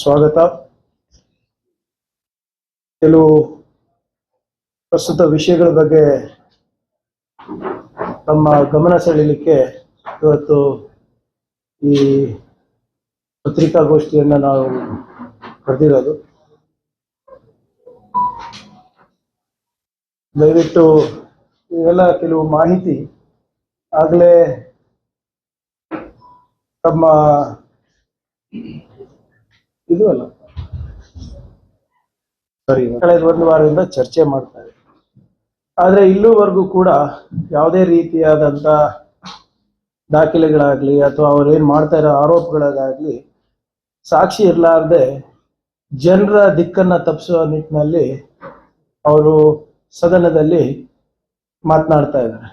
ಸ್ವಾಗತ. ಕೆಲವು ಪ್ರಸ್ತುತ ವಿಷಯಗಳ ಬಗ್ಗೆ ತಮ್ಮ ಗಮನ ಸೆಳೆಯಲಿಕ್ಕೆ ಇವತ್ತು ಈ ಪತ್ರಿಕಾಗೋಷ್ಠಿಯನ್ನು ನಾವು ಕರೆದಿರೋದು ದಯವಿಟ್ಟು ಇವೆಲ್ಲ ಕೆಲವು ಮಾಹಿತಿ ಆಗಲೇ ತಮ್ಮ ಇದು ಅಲ್ಲ. ಸರಿ ಕಳೆದ ಒಂದು ವಾರದಿಂದ ಚರ್ಚೆ ಮಾಡ್ತಾರೆ ಆದ್ರೆ ಇಲ್ಲೂವರೆಗೂ ಕೂಡ ಯಾವುದೇ ರೀತಿಯಾದಂತ ದಾಖಲೆಗಳಾಗ್ಲಿ ಅಥವಾ ಅವ್ರು ಏನ್ ಮಾಡ್ತಾ ಇರೋ ಆರೋಪಗಳಾಗ್ಲಿ ಸಾಕ್ಷಿ ಇರಲಾರ್ದೆ ಜನರ ದಿಕ್ಕನ್ನ ತಪ್ಪಿಸುವ ನಿಟ್ಟಿನಲ್ಲಿ ಅವರು ಸದನದಲ್ಲಿ ಮಾತನಾಡ್ತಾ ಇದ್ದಾರೆ.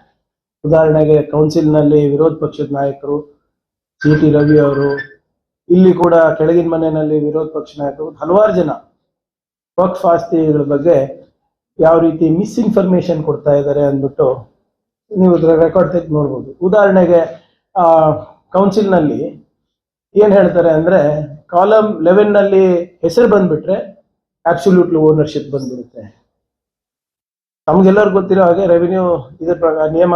ಉದಾಹರಣೆಗೆ ಕೌನ್ಸಿಲ್ನಲ್ಲಿ ವಿರೋಧ ಪಕ್ಷದ ನಾಯಕರು ಸಿ ಟಿ ರವಿ ಅವರು ಇಲ್ಲಿ ಕೂಡ ಕೆಳಗಿನ ಮನೆಯಲ್ಲಿ ವಿರೋಧ ಪಕ್ಷ ನಾಯಕರು ಹಲವಾರು ಜನ ವಕ್ಫ್ ಆಸ್ತಿಗಳ ಬಗ್ಗೆ ಯಾವ ರೀತಿ ಮಿಸ್ಇನ್ಫಾರ್ಮೇಶನ್ ಕೊಡ್ತಾ ಇದ್ದಾರೆ ಅಂದ್ಬಿಟ್ಟು ನೀವು ರೆಕಾರ್ಡ್ ತೆಗೆದು ನೋಡ್ಬೋದು. ಉದಾಹರಣೆಗೆ ಕೌನ್ಸಿಲ್ನಲ್ಲಿ ಏನ್ ಹೇಳ್ತಾರೆ ಅಂದ್ರೆ ಕಾಲಮ್ ಲೆವೆನ್ನಲ್ಲಿ ಹೆಸರು ಬಂದ್ಬಿಟ್ರೆ ಆಬ್ಸಲ್ಯೂಟ್ಲಿ ಓನರ್ಶಿಪ್ ಬಂದ್ಬಿಡುತ್ತೆ. ತಮ್ಗೆಲ್ಲರಿಗೂ ಗೊತ್ತಿರೋ ಹಾಗೆ ರೆವಿನ್ಯೂ ಇದ್ರ ಪ್ರಕಾರ ನಿಯಮ,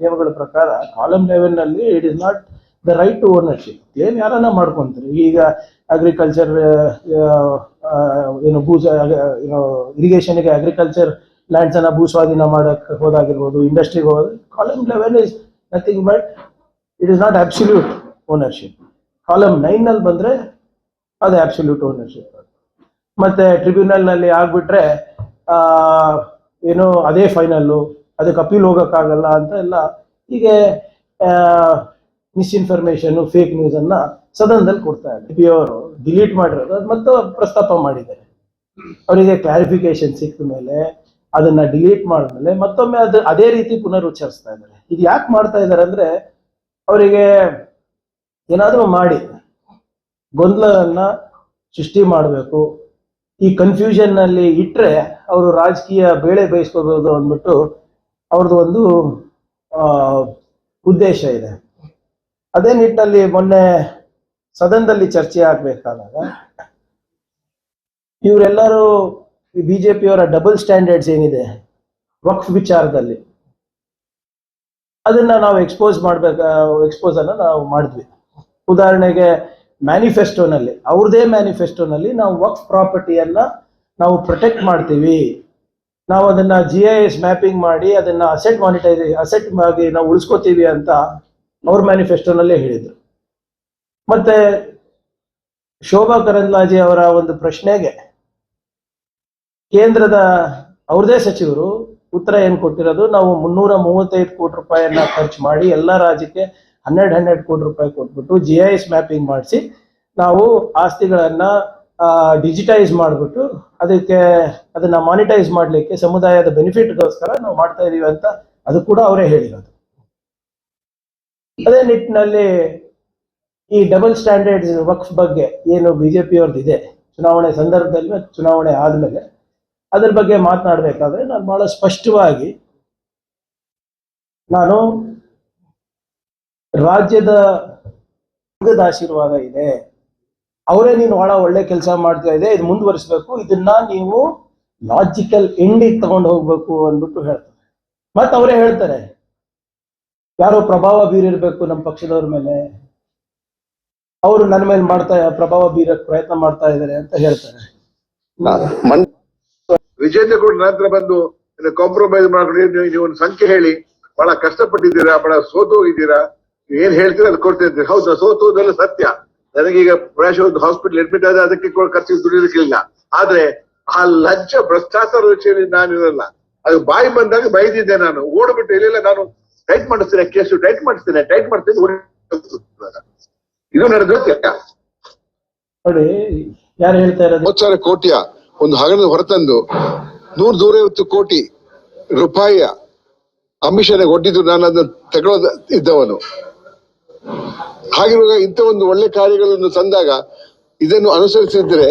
ನಿಯಮಗಳ ಪ್ರಕಾರ column ಲೆವೆನ್ನಲ್ಲಿ it is not the right to ownership ಏನ್ ಯಾರನ್ನ ಮಾಡ್ಕೊಂತಾರೆ? ಈಗ ಅಗ್ರಿಕಲ್ಚರ್ ಏನು ಭೂ ಏನು ಇರಿಗೇಷನ್ಗೆ ಅಗ್ರಿಕಲ್ಚರ್ ಲ್ಯಾಂಡ್ಸ್ ಅನ್ನ ಭೂ ಸ್ವಾಧೀನ ಮಾಡಕ್ ಹೋದಾಗಿರ್ಬೋದು ಇಂಡಸ್ಟ್ರಿಗೆ ಹೋದ column eleven is nothing but it is not absolute ownership column ನೈನ್ನಲ್ಲಿ ಬಂದ್ರೆ ಅದು ಅಬ್ಸಲ್ಯೂಟ್ ಓನರ್ಶಿಪ್ ಮತ್ತೆ ಟ್ರಿಬ್ಯುನಲ್ನಲ್ಲಿ ಆಗ್ಬಿಟ್ರೆ ಏನು ಅದೇ ಫೈನಲ್ಲು ಅದಕ್ಕೆ ಅಪೀಲ್ ಹೋಗಕ್ಕಾಗಲ್ಲ ಅಂತ ಎಲ್ಲ. ಹೀಗೆ ಮಿಸ್ಇನ್ಫಾರ್ಮೇಶನ್ ಫೇಕ್ ನ್ಯೂಸ್ ಅನ್ನ ಸದನದಲ್ಲಿ ಕೊಡ್ತಾ ಇದ್ದಾರೆ. ಪಿ ಅವರು ಡಿಲೀಟ್ ಮಾಡಿರೋದು, ಅದು ಮತ್ತೆ ಪ್ರಸ್ತಾಪ ಮಾಡಿದ್ದಾರೆ. ಅವರಿಗೆ ಕ್ಲಾರಿಫಿಕೇಶನ್ ಸಿಕ್ಕ ಮೇಲೆ, ಅದನ್ನ ಡಿಲೀಟ್ ಮಾಡಿದ್ಮೇಲೆ ಮತ್ತೊಮ್ಮೆ ಅದು ಅದೇ ರೀತಿ ಪುನರುಚ್ಚರಿಸ್ತಾ ಇದ್ದಾರೆ. ಇದು ಯಾಕೆ ಮಾಡ್ತಾ ಇದ್ದಾರೆ ಅಂದ್ರೆ, ಅವರಿಗೆ ಏನಾದರೂ ಮಾಡಿ ಗೊಂದಲನ್ನ ಸೃಷ್ಟಿ ಮಾಡಬೇಕು. ಈ ಕನ್ಫ್ಯೂಷನ್ನಲ್ಲಿ ಇಟ್ಟರೆ ಅವರು ರಾಜಕೀಯ ಬೇಳೆ ಬೇಯಿಸ್ಕೋಬಹುದು ಅಂದ್ಬಿಟ್ಟು ಅವ್ರದ್ದು ಒಂದು ಉದ್ದೇಶ ಇದೆ. ಅದೇ ನಿಟ್ಟಿನಲ್ಲಿ ಮೊನ್ನೆ ಸದನದಲ್ಲಿ ಚರ್ಚೆ ಆಗ್ಬೇಕಾದಾಗ ಇವರೆಲ್ಲರೂ ಈ ಬಿಜೆಪಿಯವರ ಡಬಲ್ ಸ್ಟ್ಯಾಂಡರ್ಡ್ಸ್ ಏನಿದೆ? ವಕ್ಫ್ ವಿಚಾರದಲ್ಲಿ. ಅದನ್ನ ನಾವು ಎಕ್ಸ್ಪೋಸ್ ಮಾಡ್ಬೇಕ ಎಕ್ಸ್ಪೋಸ್ ಅನ್ನ ನಾವು ಮಾಡಿದ್ವಿ. ಉದಾಹರಣೆಗೆ ಮ್ಯಾನಿಫೆಸ್ಟೋನಲ್ಲಿ ಅವ್ರದೇ ಮ್ಯಾನಿಫೆಸ್ಟೋನಲ್ಲಿ ನಾವು ವಕ್ಫ್ ಪ್ರಾಪರ್ಟಿಯನ್ನ ನಾವು ಪ್ರೊಟೆಕ್ಟ್ ಮಾಡ್ತೀವಿ. ನಾವು ಅದನ್ನ ಜಿ ಐ ಎಸ್ ಮ್ಯಾಪಿಂಗ್ ಮಾಡಿ, ಅದನ್ನ ಅಸೆಟ್ ಮಾನಿಟೈಸ್ ಅಸೆಟ್ ಆಗಿ ನಾವು ಉಳಿಸ್ಕೋತೀವಿ ಅಂತ ಅವ್ರ ಮ್ಯಾನಿಫೆಸ್ಟೋನಲ್ಲೇ ಹೇಳಿದ್ರು. ಮತ್ತೆ ಶೋಭಾ ಕರಂದ್ಲಾಜಿ ಅವರ ಒಂದು ಪ್ರಶ್ನೆಗೆ ಕೇಂದ್ರದ ಅವ್ರದೇ ಸಚಿವರು ಉತ್ತರ ಏನ್ ಕೊಟ್ಟಿರೋದು? ನಾವು ಮುನ್ನೂರ ಮೂವತ್ತೈದು ಕೋಟಿ ರೂಪಾಯಿಯನ್ನ ಖರ್ಚು ಮಾಡಿ ಎಲ್ಲಾ ರಾಜ್ಯಕ್ಕೆ ಹನ್ನೆರಡು ಹನ್ನೆರಡು ಕೋಟಿ ರೂಪಾಯಿ ಕೊಟ್ಬಿಟ್ಟು ಜಿ ಐ ಎಸ್ ಮ್ಯಾಪಿಂಗ್ ಮಾಡಿಸಿ ನಾವು ಆಸ್ತಿಗಳನ್ನ ಡಿಜಿಟೈಸ್ ಮಾಡಿಬಿಟ್ಟು ಅದಕ್ಕೆ ಅದನ್ನ ಮಾನಿಟೈಸ್ ಮಾಡ್ಲಿಕ್ಕೆ ಸಮುದಾಯದ ಬೆನಿಫಿಟ್ಗೋಸ್ಕರ ನಾವು ಮಾಡ್ತಾ ಇದೀವಿ ಅಂತ ಅದು ಕೂಡ ಅವರೇ ಹೇಳಿರೋದು. ಅದೇ ನಿಟ್ಟಿನಲ್ಲಿ ಈ ಡಬಲ್ ಸ್ಟ್ಯಾಂಡರ್ಡ್ ವಕ್ಫ್ ಬಗ್ಗೆ ಏನು ಬಿಜೆಪಿ ಅವ್ರದ್ದು ಇದೆ ಚುನಾವಣೆ ಸಂದರ್ಭದಲ್ಲಿ ಚುನಾವಣೆ ಆದಮೇಲೆ ಅದ್ರ ಬಗ್ಗೆ ಮಾತನಾಡಬೇಕಾದ್ರೆ ನಾನು ಬಹಳ ಸ್ಪಷ್ಟವಾಗಿ ನಾನು ರಾಜ್ಯದ ಆಶೀರ್ವಾದ ಇದೆ. ಅವರೇ ನೀನು ಬಹಳ ಒಳ್ಳೆ ಕೆಲಸ ಮಾಡ್ತಾ ಇದೆ, ಇದು ಮುಂದುವರಿಸಬೇಕು, ಇದನ್ನ ನೀವು ಲಾಜಿಕಲ್ ಎಂಡಿಗೆ ತಗೊಂಡು ಹೋಗ್ಬೇಕು ಅಂದ್ಬಿಟ್ಟು ಹೇಳ್ತಾರೆ. ಮತ್ತೆ ಅವರೇ ಹೇಳ್ತಾರೆ ಯಾರೋ ಪ್ರಭಾವ ಬೀರಿರ್ಬೇಕು ನಮ್ಮ ಪಕ್ಷದವ್ರ ಮೇಲೆ. ಅವರು ನನ್ನ ಮೇಲೆ ಮಾಡ್ತಾ ಪ್ರಭಾವ ಬೀರಕ್ ಪ್ರಯತ್ನ ಮಾಡ್ತಾ ಇದ್ದಾರೆ ಅಂತ ಹೇಳ್ತಾರೆ. ಮನ್ ವಿಜೇಂದ್ರ ಕೂಡ ನಂತರ ಬಂದು ಕಾಂಪ್ರಮೈಸ್ ಮಾಡ್ಕೊಂಡು ನೀವು ಒಂದು ಸಂಖ್ಯೆ ಹೇಳಿ. ಬಹಳ ಕಷ್ಟಪಟ್ಟಿದ್ದೀರಾ ಬಹಳ ಸೋತು ಹೋಗಿದ್ದೀರಾ. ನೀವು ಏನ್ ಹೇಳ್ತೀರಾ ಅದು ಕೊಡ್ತಾ ಇದ್ದೀರಿ ಹೌದಾ ಸೋತು ಅದೆಲ್ಲ ಸತ್ಯ. ನನಗೀಗ ಈಗ ಒಂದು ಹಾಸ್ಪಿಟಲ್ ಅಡ್ಮಿಟ್ ಆದ್ರೆ ಅದಕ್ಕೆ ಕೂಡ ಖರ್ಚು ದುಡಿಯೋದಕ್ಕಿಲ್ಲ. ಆದ್ರೆ ಆ ಲಂಚ ಭ್ರಷ್ಟಾಚಾರ ವಿಷಯದಲ್ಲಿ ನಾನು ಇರಲ್ಲ ಅದು ಬಾಯಿ ಬಂದಾಗ ಬೈದಿದ್ದೆ ನಾನು. ಓಡ್ಬಿಟ್ಟು ಇಲ್ಲ ನಾನು ಟೈಟ್ ಮಾಡಿಸ್ತೇನೆ ಕೇಸು ಟೈಟ್ ಮಾಡಿಸ್ತೇನೆ ಟೈಟ್ ಮಾಡ್ತೇನೆ. ಇದು ನಡೆದು ನೋಡಿ ಯಾರು ಹೇಳ್ತಾ ಇರೋದು? ಮೂವತ್ತು ಸಾವಿರ ಕೋಟಿಯ ಒಂದು ಹಗರಣ ಹೊರತಂದು ನೂರ ನೂರೈವತ್ತು ಕೋಟಿ ರೂಪಾಯಿಯ ಅಮಿಷನ್ ಒಡ್ಡಿದ್ದು ನಾನು ಅದನ್ನು ತಗೊಳ್ಳೋದ ಇದ್ದವನು. ಹಾಗಿರುವಾಗ ಇಂಥ ಒಂದು ಒಳ್ಳೆ ಕಾರ್ಯಗಳನ್ನು ತಂದಾಗ ಇದನ್ನು ಅನುಸರಿಸಿದ್ರೆ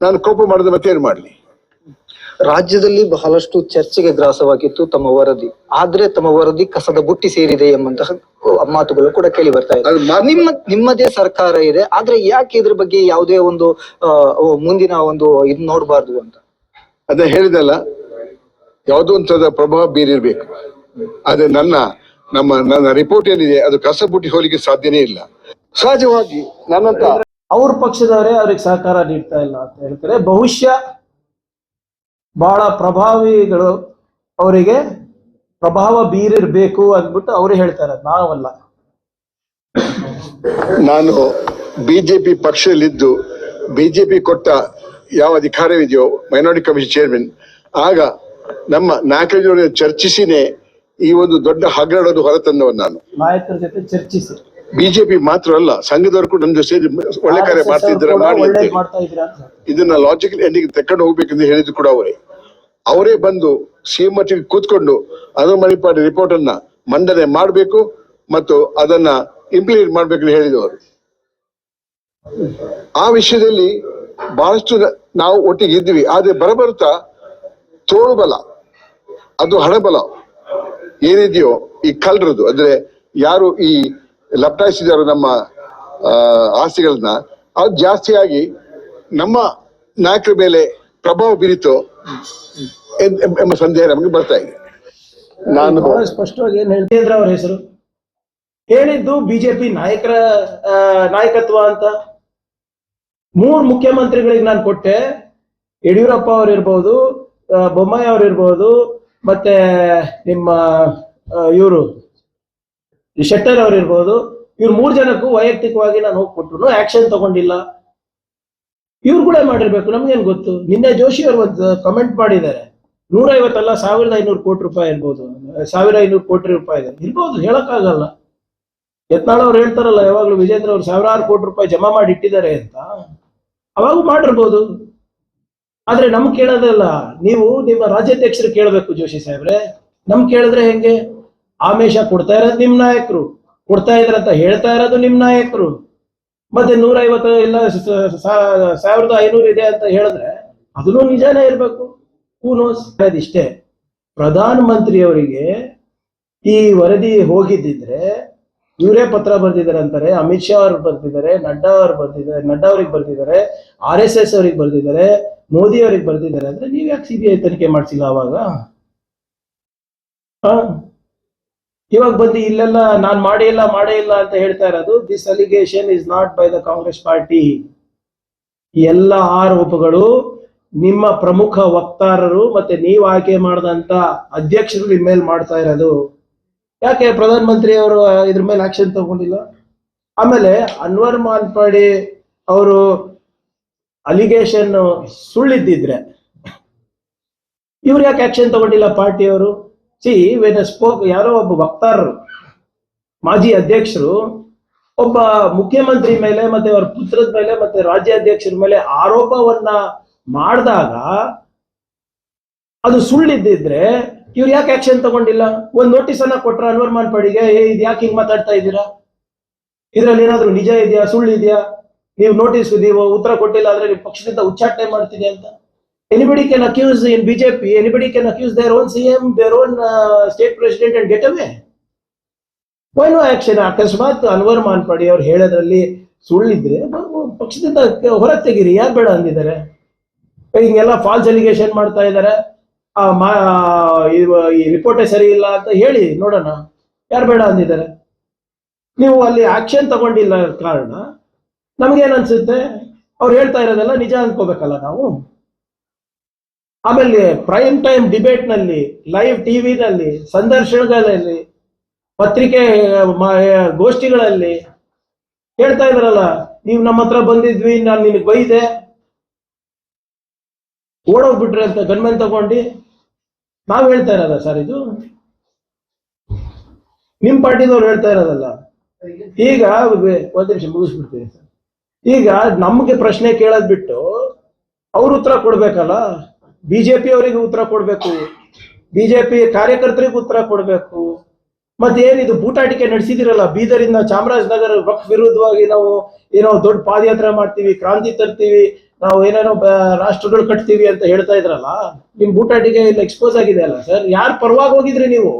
ನಾನು ಕೋಪ ಮಾಡಿದ ಮತ್ತೇನು ಮಾಡ್ಲಿ? ರಾಜ್ಯದಲ್ಲಿ ಬಹಳಷ್ಟು ಚರ್ಚೆಗೆ ಗ್ರಾಸವಾಗಿತ್ತು ತಮ್ಮ ವರದಿ. ಆದ್ರೆ ತಮ್ಮ ವರದಿ ಕಸದ ಬುಟ್ಟಿ ಸೇರಿದೆ ಎಂಬಂತಹ ಮಾತುಗಳು ಕೂಡ ಕೇಳಿ ಬರ್ತಾ ಇದೆ. ನಿಮ್ಮ ನಿಮ್ಮದೇ ಸರ್ಕಾರ ಇದೆ ಆದ್ರೆ ಯಾಕೆ ಇದ್ರ ಬಗ್ಗೆ ಯಾವುದೇ ಒಂದು ಮುಂದಿನ ಒಂದು ಇದು ನೋಡಬಾರ್ದು ಅಂತ? ಅದೇ ಹೇಳಿದಲ್ಲ ಯಾವುದೋ ಒಂಥರದ ಪ್ರಭಾವ ಬೀರಿರ್ಬೇಕು. ಆದ್ರೆ ನನ್ನ ನಮ್ಮ ನನ್ನ ರಿಪೋರ್ಟ್ ಏನಿದೆ ಅದು ಕಸ ಬುಟ್ಟಿ ಹೋಲಿಕೆ ಸಾಧ್ಯನೇ ಇಲ್ಲ. ಸಹಜವಾಗಿ ನನ್ನಂತ ಅವ್ರ ಪಕ್ಷದವರೇ ಅವ್ರಿಗೆ ಸಹಕಾರ ನೀಡ್ತಾ ಇಲ್ಲ ಅಂತ ಹೇಳ್ತಾರೆ. ಬಹುಶಃ ಬಹಳ ಪ್ರಭಾವಿಗಳು ಅವರಿಗೆ ಪ್ರಭಾವ ಬೀರಿರ್ಬೇಕು ಅಂದ್ಬಿಟ್ಟು ಅವರು ಹೇಳ್ತಾರೆ ನಾವಲ್ಲ. ನಾನು ಬಿಜೆಪಿ ಪಕ್ಷದಲ್ಲಿದ್ದು ಬಿಜೆಪಿ ಕೊಟ್ಟ ಯಾವ ಅಧಿಕಾರವಿದೆಯೋ ಮೈನಾರಿಟಿ ಕಮಿಷನ್ ಚೇರ್ಮನ್ ಆಗ ನಮ್ಮ ನಾಯಕರ ಚರ್ಚಿಸಿನೇ ಈ ಒಂದು ದೊಡ್ಡ ಹಗರಣದ ಹೊರತಂದವನು ನಾನು. ನಾಯಕರ ಜೊತೆ ಚರ್ಚಿಸಿ. ಬಿಜೆಪಿ ಮಾತ್ರ ಅಲ್ಲ ಸಂಘದವರು ಕೂಡ ನಮ್ಮ ಸೇರಿ ಒಳ್ಳೆ ಕಾರ್ಯ ಮಾಡ್ತಿದ್ದಾರೆ ಮಾಡಿ ಇದನ್ನ ಲಾಜಿಕಲ್ ಎಂಡಿಗೆ ತಕೊಂಡು ಹೋಗ್ಬೇಕೆಂದು ಹೇಳಿದ್ರು ಕೂಡ ಅವರೇ. ಅವರೇ ಬಂದು ಸಿಎಂ ಮಟ್ಟಿಗೆ ಕೂತ್ಕೊಂಡು ಅನುಮಣಿಪಾಡಿ ರಿಪೋರ್ಟ್ ಅನ್ನ ಮಂಡನೆ ಮಾಡಬೇಕು ಮತ್ತು ಅದನ್ನ ಇಂಪ್ಲಿಮೆಂಟ್ ಮಾಡ್ಬೇಕಂತ ಹೇಳಿದವರು ಆ ವಿಷಯದಲ್ಲಿ ಬಹಳಷ್ಟು ನಾವು ಒಟ್ಟಿಗೆ ಇದ್ವಿ ಆದ್ರೆ ಬರಬರುತ್ತಾ ತೋಳುಬಲ ಅದು ಹಣಬಲ ಏನಿದೆಯೋ ಈ ಕಲ್ರದು ಅಂದ್ರೆ ಯಾರು ಈ ಲಪ್ಟಾಯಿಸಿದಾರೋ ನಮ್ಮ ಆ, ಆಸ್ತಿಗಳನ್ನ. ಅದು ಜಾಸ್ತಿಯಾಗಿ ನಮ್ಮ ನಾಯಕರ ಮೇಲೆ ಪ್ರಭಾವ ಬೀರಿತು ಎಂಬ ಸಂದೇಹ ನಮಗೆ ಬರ್ತಾ ಇದೆ. ನಾನು ಸ್ಪಷ್ಟವಾಗಿ ಏನ್ ಹೇಳ್ತಿದ್ರ ಅವ್ರ ಹೆಸರು. ಹೇಳಿದ್ದು ಬಿಜೆಪಿ ನಾಯಕರ ಆ, ನಾಯಕತ್ವ ಅಂತ. ಮೂರ್ ಮುಖ್ಯಮಂತ್ರಿಗಳಿಗೆ ನಾನು ಕೊಟ್ಟೆ. ಯಡಿಯೂರಪ್ಪ ಅವ್ರು ಇರ್ಬೋದು ಬೊಮ್ಮಾಯಿ ಅವ್ರಿರ್ಬೋದು ಮತ್ತೆ ನಿಮ್ಮ ಇವರು. ಶೆಟ್ಟರ್ ಅವ್ರಿರ್ಬೋದು, ಇವ್ರು ಮೂರ್ ಜನಕ್ಕೂ ವೈಯಕ್ತಿಕವಾಗಿ ನಾನು ಹೋಗಿ ಕೊಟ್ರು ಆಕ್ಷನ್ ತಗೊಂಡಿಲ್ಲ. ಇವ್ರು ಕೂಡ ಮಾಡಿರ್ಬೇಕು, ನಮ್ಗೇನ್ ಗೊತ್ತು? ನಿನ್ನೆ ಜೋಶಿ ಅವರು ಒಂದು ಕಮೆಂಟ್ ಮಾಡಿದ್ದಾರೆ. ನೂರ ಐವತ್ತಲ್ಲ ಸಾವಿರದ ಐನೂರು ಕೋಟಿ ರೂಪಾಯಿ ಇರ್ಬೋದು. ಸಾವಿರ ಐನೂರು ಕೋಟಿ ರೂಪಾಯಿ ಇದೆ. ಇರ್ಬೋದು, ಹೇಳಕ್ಕಾಗಲ್ಲ. ಯತ್ನಾಳ್ ಅವ್ರು ಹೇಳ್ತಾರಲ್ಲ, ಯಾವಾಗಲೂ ವಿಜೇಂದ್ರ ಅವ್ರು ಸಾವಿರಾರು ಕೋಟಿ ರೂಪಾಯಿ ಜಮಾ ಮಾಡಿ ಇಟ್ಟಿದ್ದಾರೆ ಅಂತ. ಅವಾಗೂ ಮಾಡಿರ್ಬೋದು. ಆದ್ರೆ ನಮ್ ಕೇಳೋದಲ್ಲ ನೀವು ನಿಮ್ಮ ರಾಜ್ಯಾಧ್ಯಕ್ಷರು ಕೇಳಬೇಕು ಜೋಶಿ ಸಾಹೇಬ್ರೆ. ನಮ್ ಕೇಳಿದ್ರೆ ಹೆಂಗೆ? ಆಮೇಶ ಕೊಡ್ತಾ ಇರೋದು ನಿಮ್ ನಾಯಕರು, ಕೊಡ್ತಾ ಇದ್ರಂತ ಹೇಳ್ತಾ ಇರೋದು ನಿಮ್ ನಾಯಕರು. ಮತ್ತೆ ನೂರ ಐವತ್ತು ಇಲ್ಲ ಸಾವಿರದ ಐನೂರು ಇದೆ ಅಂತ ಹೇಳಿದ್ರೆ ಅದನ್ನು ನಿಜಾನೇ ಇರಬೇಕು. ಕೂನೋಸ್ ಇಷ್ಟೇ. ಪ್ರಧಾನ ಮಂತ್ರಿಯವರಿಗೆ ಈ ವರದಿ ಹೋಗಿದ್ದಿದ್ರೆ ಇವರೇ ಪತ್ರ ಬರ್ದಿದ್ದಾರೆ ಅಂತಾರೆ. ಅಮಿತ್ ಶಾ ಅವ್ರು ಬರ್ತಿದ್ದಾರೆ ನಡ್ಡಾ ಅವ್ರು ಬರ್ತಿದ್ದಾರೆ ನಡ್ಡಾ ಅವ್ರಿಗೆ ಬರ್ತಿದ್ದಾರೆ ಆರ್ ಎಸ್ ಎಸ್ ಅವ್ರಿಗೆ ಬರ್ತಿದ್ದಾರೆ ಮೋದಿ ಅವ್ರಿಗೆ ಬರ್ತಿದ್ದಾರೆ ಅಂದ್ರೆ ನೀವ್ ಯಾಕೆ ಸಿಬಿಐ ತನಿಖೆ ಮಾಡ್ಸಿಲ್ಲ ಅವಾಗ? ಇವಾಗ ಬಂದು ಇಲ್ಲೆಲ್ಲ ನಾನು ಮಾಡೇ ಇಲ್ಲ ಮಾಡೇ ಇಲ್ಲ ಅಂತ ಹೇಳ್ತಾ ಇರೋದು this allegation is not by the Congress party ಎಲ್ಲ ಆರೋಪಗಳು ನಿಮ್ಮ ಪ್ರಮುಖ ವಕ್ತಾರರು ಮತ್ತೆ ನೀವು ಆಯ್ಕೆ ಮಾಡಿದಂತ ಅಧ್ಯಕ್ಷರು ನಿಮ್ಮ ಮೇಲೆ ಮಾಡ್ತಾ ಇರೋದು. ಯಾಕೆ ಪ್ರಧಾನ ಮಂತ್ರಿ ಅವರು ಇದ್ರ ಮೇಲೆ ಆಕ್ಷನ್ ತಗೊಂಡಿಲ್ಲ? ಆಮೇಲೆ ಅನ್ವರ್ ಮಾನ್ಪಾಡಿ ಅವರು ಅಲಿಗೇಷನ್ ಸುಳ್ಳಿದ್ದಿದ್ರೆ. ಇವ್ರು ಯಾಕೆ ಆಕ್ಷನ್ ತಗೊಂಡಿಲ್ಲ ಪಾರ್ಟಿಯವರು? ಸಿ ವೆನ್ ಸ್ಪೋಕ್ ಯಾರೋ ಒಬ್ಬ ವಕ್ತಾರರು ಮಾಜಿ ಅಧ್ಯಕ್ಷರು, ಒಬ್ಬ ಮುಖ್ಯಮಂತ್ರಿ ಮೇಲೆ ಮತ್ತೆ ಅವರ ಪುತ್ರದ ಮೇಲೆ ಮತ್ತೆ ರಾಜ್ಯಾಧ್ಯಕ್ಷರ ಮೇಲೆ ಆರೋಪವನ್ನ ಮಾಡಿದಾಗ ಅದು ಸುಳ್ಳಿದ್ದಿದ್ರೆ ಇವ್ರು ಯಾಕೆ ಆಕ್ಷನ್ ತಗೊಂಡಿಲ್ಲ? ಒಂದ್ ನೋಟಿಸ್ ಅನ್ನ ಕೊಟ್ರ ಅನ್ವರ್ ಮಾನ್ಪಾಡಿಗೆ ಏ, ಇದು ಯಾಕೆ ಹಿಂಗ್ ಮಾತಾಡ್ತಾ ಇದ್ದೀರಾ? ಇದ್ರಲ್ಲಿ ಏನಾದ್ರು ನಿಜ ಇದೆಯಾ? ಸುಳ್ಳು ಇದೆಯಾ? ನೀವು ನೋಟಿಸ್ ನೀವು ಉತ್ತರ ಕೊಟ್ಟಿಲ್ಲ ಅಂದ್ರೆ ನೀವು ಪಕ್ಷದಿಂದ ಉಚ್ಚಾಟನೆ ಮಾಡ್ತೀನಿ ಅಂತ. Anybody can accuse in BJP anybody can accuse their CM, CM their own state president and get away why no action? ಅಕಸ್ಮಾತ್ ಅನ್ವರ್ ಮಾನ್ಪಾಡಿ ಅವ್ರು ಹೇಳೋದ್ರಲ್ಲಿ ಸುಳ್ಳಿದ್ರೆ ಪಕ್ಷದಿಂದ ಹೊರಗೆ ತೆಗೀರಿ. ಯಾರು ಬೇಡ ಅಂದಿದ್ದಾರೆ? ಹಿಂಗೆಲ್ಲ ಫಾಲ್ಸ್ ಅಲಿಗೇಷನ್ ಮಾಡ್ತಾ ಇದ್ದಾರೆ. ಆ ಈ ರಿಪೋರ್ಟೇ ಸರಿ ಇಲ್ಲ ಅಂತ ಹೇಳಿ ನೋಡೋಣ. ಯಾರು ಬೇಡ ಅಂದಿದ್ದಾರೆ? ನೀವು ಅಲ್ಲಿ ಆಕ್ಷನ್ ತಗೊಂಡಿಲ್ಲ ಕಾರಣ ನಮ್ಗೇನ್ ಅನ್ಸುತ್ತೆ? ಅವ್ರು ಹೇಳ್ತಾ ಇರೋದೆಲ್ಲ ನಿಜ ಅನ್ಕೋಬೇಕಲ್ಲ ನಾವು. ಆಮೇಲೆ ಪ್ರೈಮ್ ಟೈಮ್ ಡಿಬೇಟ್ನಲ್ಲಿ ಲೈವ್ ಟಿವಿನಲ್ಲಿ ಸಂದರ್ಶನಗಳಲ್ಲಿ, ಪತ್ರಿಕೆ ಗೋಷ್ಠಿಗಳಲ್ಲಿ ಹೇಳ್ತಾ ಇದ್ರಲ್ಲ, ನೀವು ನಮ್ಮ ಹತ್ರ ಬಂದಿದ್ವಿ, ನಾನು ನಿನಗೆ ಬೈದೆ. ಓಡೋಗ್ಬಿಟ್ರೆ ಅಂತ ಗನ್ಮೆನ್ ತಗೊಂಡು ನಾವು ಹೇಳ್ತಾ ಇರಲ್ಲ ಸರ್ ಇದು. ನಿಮ್ ಪಾರ್ಟಿದವ್ರು ಹೇಳ್ತಾ ಇರೋದಲ್ಲ. ಈಗ ಒಂದ್ ನಿಮಿಷ ಮುಗಿಸ್ಬಿಡ್ತೀನಿ ಸರ್. ಈಗ ನಮ್ಗೆ ಪ್ರಶ್ನೆ ಕೇಳೋದ್ ಬಿಟ್ಟು ಅವ್ರ ಉತ್ತರ ಕೊಡ್ಬೇಕಲ್ಲ. ಬಿಜೆಪಿ ಅವರಿಗೆ ಉತ್ತರ ಕೊಡ್ಬೇಕು, ಬಿಜೆಪಿ ಕಾರ್ಯಕರ್ತರಿಗೆ ಉತ್ತರ ಕೊಡ್ಬೇಕು. ಮತ್ತೆ ಏನಿದು ಬೂಟಾಟಿಕೆ ನಡೆಸಿದಿರಲ್ಲ, ಬೀದರಿಂದ ಚಾಮರಾಜನಗರ ವಕ್ ವಿರುದ್ಧವಾಗಿ ನಾವು ಏನೋ ದೊಡ್ಡ ಪಾದಯಾತ್ರೆ ಮಾಡ್ತೀವಿ, ಕ್ರಾಂತಿ ತರ್ತೀವಿ, ನಾವು ಏನೇನೋ ರಾಷ್ಟ್ರಗಳು ಕಟ್ತೀವಿ ಅಂತ ಹೇಳ್ತಾ ಇದ್ರಲ್ಲ, ನಿಮ್ ಬೂಟಾಟಿಕೆ ಇಲ್ಲಿ ಎಕ್ಸ್ಪೋಸ್ ಆಗಿದೆ ಅಲ್ಲ ಸರ್? ಯಾರ್ ಪರವಾಗಿ ಹೋಗಿದ್ರಿ ನೀವು?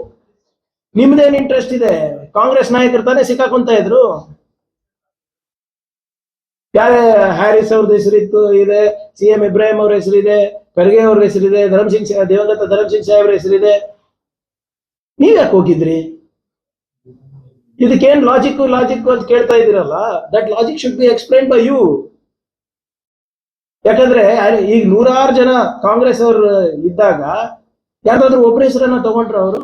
ನಿಮ್ದೇನ್ ಇಂಟ್ರೆಸ್ಟ್ ಇದೆ? ಕಾಂಗ್ರೆಸ್ ನಾಯಕರು ತಾನೇ ಸಿಕ್ಕಾಕೊಂತ ಇದ್ರು? ಯಾರೇ ಹ್ಯಾರಿಸ್ ಅವ್ರದ್ದು ಹೆಸರಿತ್ತು, ಇದೆ. ಸಿ ಎಂ ಇಬ್ರಾಹಿಂ ಅವ್ರ ಹೆಸರಿದೆ. ಖರ್ಗೆ ಅವ್ರ ಹೆಸರಿದೆ. ಧರ್ಮಸಿಂಗ್ ದಿವಂಗತ ಧರಮ್ ಸಿಂಗ್ ಸಾಹೇಬ್ರ ಹೆಸರಿದೆ. ನೀವ್ ಯಾಕೆ ಹೋಗಿದ್ರಿ? ಇದಕ್ಕೇನ್ ಲಾಜಿಕ್ ಲಾಜಿಕ್ ಅಂತ ಕೇಳ್ತಾ ಇದ್ದೀರಲ್ಲ? That logic should be explain by you ಯಾಕಂದ್ರೆ ಈಗ ನೂರಾರು ಜನ ಕಾಂಗ್ರೆಸ್ ಅವರು ಇದ್ದಾಗ ಯಾರಾದ್ರೂ ಒಬ್ಬರ ಹೆಸರನ್ನ ತಗೊಂಡ್ರ ಅವರು?